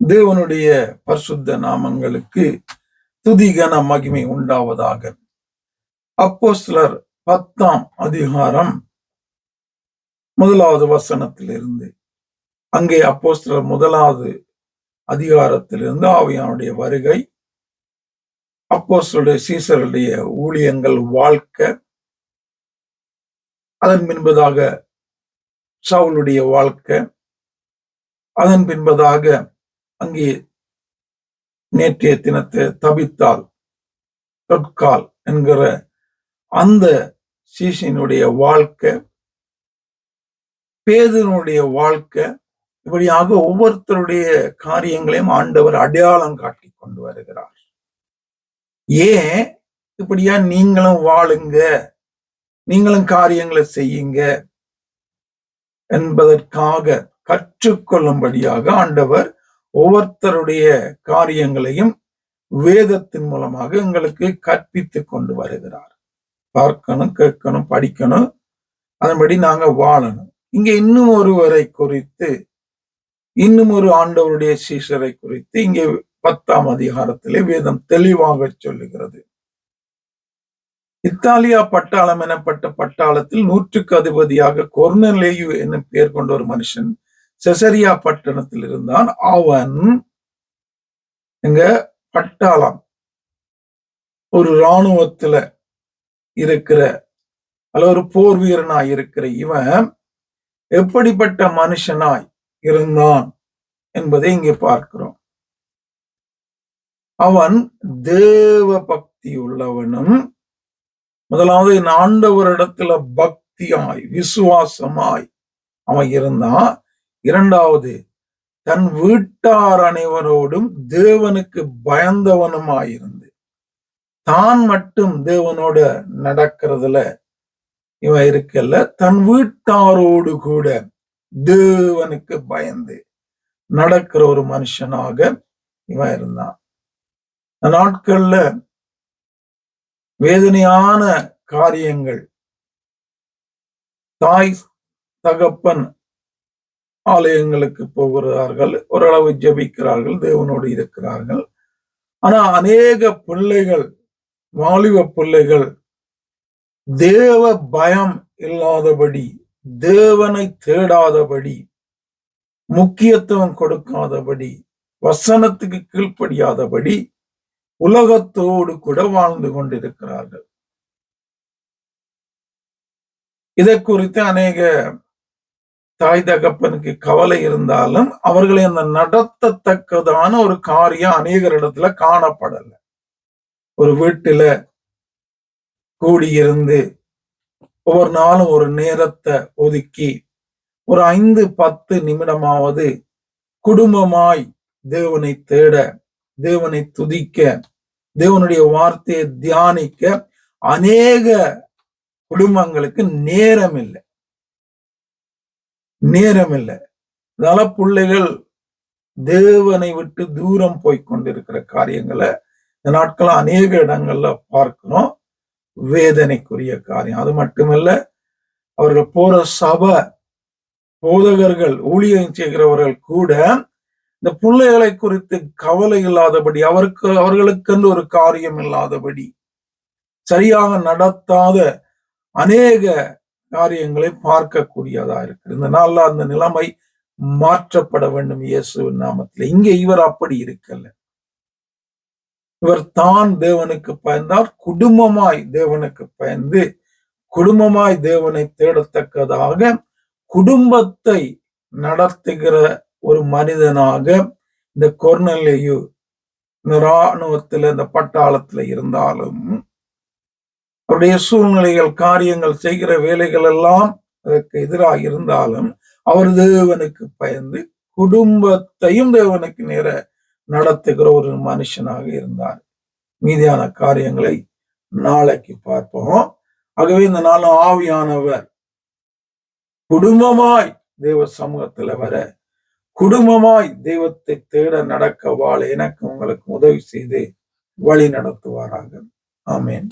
தேவனுடைய பரிசுத்த நாமங்களுக்கு துதிகன மகிமை உண்டாவதாக. அப்போ சிலர் பத்தாம் அதிகாரம் முதலாவது வசனத்திலிருந்து அங்கே அப்போ சிலர் முதலாவது அதிகாரத்திலிருந்து ஆவியானுடைய வருகை அப்போ சீசருடைய ஊழியங்கள் வாழ்க்கை அதன் பின்பதாக சவுளுடைய வாழ்க்கை அதன் பின்பதாக அங்கே நேற்றைய தினத்தை தபித்தால் தொட்கால் என்கிற அந்த சீசனுடைய வாழ்க்கை பேதனுடைய வாழ்க்கை இப்படியாக ஒவ்வொருத்தருடைய காரியங்களையும் ஆண்டவர் அடையாளம் காட்டி கொண்டு வருகிறார். ஏன்? இப்படியா நீங்களும் வாழுங்க நீங்களும் காரியங்களை செய்யுங்க என்பதற்காக கற்றுக்கொள்ளும்படியாக ஆண்டவர் ஒவ்வொருத்தருடைய காரியங்களையும் வேதத்தின் மூலமாக எங்களுக்கு கற்பித்து கொண்டு வருகிறார். பார்க்கணும் கேட்கணும் படிக்கணும் அதன்படி நாங்க வாழணும். இங்க இன்னும் ஒருவரை குறித்து இன்னும் ஒரு ஆண்டவருடைய சீசரை குறித்து இங்கே பத்தாம் அதிகாரத்திலே வேதம் தெளிவாக சொல்லுகிறது. இத்தாலியா பட்டாளம் எனப்பட்ட பட்டாளத்தில் நூற்றுக்கு அதிபதியாக கொர்னலேயு என்னும் பெயர் கொண்ட ஒரு மனுஷன் செசரியா பட்டணத்தில் இருந்தான் அவன் எங்க பட்டாளம். ஒரு இராணுவத்துல இருக்கிற அல்ல ஒரு போர் வீரனாய் இருக்கிற இவன் எப்படிப்பட்ட மனுஷனாய் இருந்தான் என்பதை இங்கே பார்க்கிறோம். அவன் தேவ பக்தி உள்ளவனும் முதலாவது என் ஆண்டவரிடத்துல பக்தியாய் விசுவாசமாய் அவன் இருந்தான். இரண்டாவது தன் வீட்டார் அனைவரோடும் தேவனுக்கு பயந்தவனுமாயிருந்து. தான் மட்டும் தேவனோட நடக்கிறதுல இவன் இருக்கல்ல தன் வீட்டாரோடு கூட தேவனுக்கு பயந்து நடக்கிற ஒரு மனுஷனாக இவன் இருந்தான். நாட்கள்ல வேதனையான காரியங்கள் தாய் தகப்பன் ஆலயங்களுக்கு போகிறார்கள் ஓரளவு ஜபிக்கிறார்கள் தேவனோடு இருக்கிறார்கள். ஆனா அநேக பிள்ளைகள் வாலிப பிள்ளைகள் தேவ பயம் இல்லாதபடி தேவனை தேடாதபடி முக்கியத்துவம் கொடுக்காதபடி வசனத்துக்கு கீழ்ப்படியாதபடி உலகத்தோடு கூட வாழ்ந்து கொண்டிருக்கிறார்கள். இதை குறித்து அநேக தாய் தகப்பனுக்கு கவலை இருந்தாலும் அவர்களை அந்த நடத்தத்தக்கதான ஒரு காரியம் அநேகரிடத்துல காணப்படல. ஒரு வீட்டுல கூடியிருந்து ஒவ்வொரு நாளும் ஒரு நேரத்தை ஒதுக்கி ஒரு ஐந்து பத்து நிமிடமாவது குடும்பமாய் தேவனை தேட தேவனை துதிக்க தேவனுடைய வார்த்தையை தியானிக்க அநேக குடும்பங்களுக்கு நேரம் இல்லை நேரம் இல்லை அதனால பிள்ளைகள் தேவனை விட்டு தூரம் போய் கொண்டிருக்கிற காரியங்களை இந்த நாட்கள் அநேக இடங்கள்ல பார்க்கிறோம். வேதனைக்குரிய காரியம். அது மட்டுமல்ல அவர்கள் போற சபை போதகர்கள் ஊழியம் செய்கிறவர்கள் கூட இந்த பிள்ளைகளை குறித்து கவலை இல்லாதபடி அவருக்கு அவர்களுக்கென்று ஒரு காரியம் இல்லாதபடி சரியாக நடத்தாத அநேக காரியங்களை பார்க்கக்கூடியதா இருக்கு இந்த நாள்ல அந்த நிலைமை மாற்றப்பட வேண்டும் இயேசுவின் நாமத்தில். இங்கே இவர் அப்படி இருக்கல. இவர் தான் தேவனுக்கு பயந்தார் குடும்பமாய் தேவனுக்கு பயந்து குடும்பமாய் தேவனை தேடத்தக்கதாக குடும்பத்தை நடத்துகிற ஒரு மனிதனாக இந்த கொர்னலையு இந்த இராணுவத்துல இந்த பட்டாளத்துல இருந்தாலும் அவருடைய சூழ்நிலைகள் காரியங்கள் செய்கிற வேலைகள் எல்லாம் அதற்கு எதிராக இருந்தாலும் அவர் தேவனுக்கு பயந்து குடும்பத்தையும் தேவனுக்கு நேர நடத்துகிற ஒரு மனுஷனாக இருந்தார். மீதியான காரியங்களை நாளைக்கு பார்ப்போம். ஆகவே இந்த நாள் ஆவியானவர் குடும்பமாய் தேவ சமூகத்துல வர குடும்பமாய் தெய்வத்தை தேட நடக்க வாழ எனக்கு உங்களுக்கு உதவி செய்து வழி நடத்துவாராக. ஆமேன்.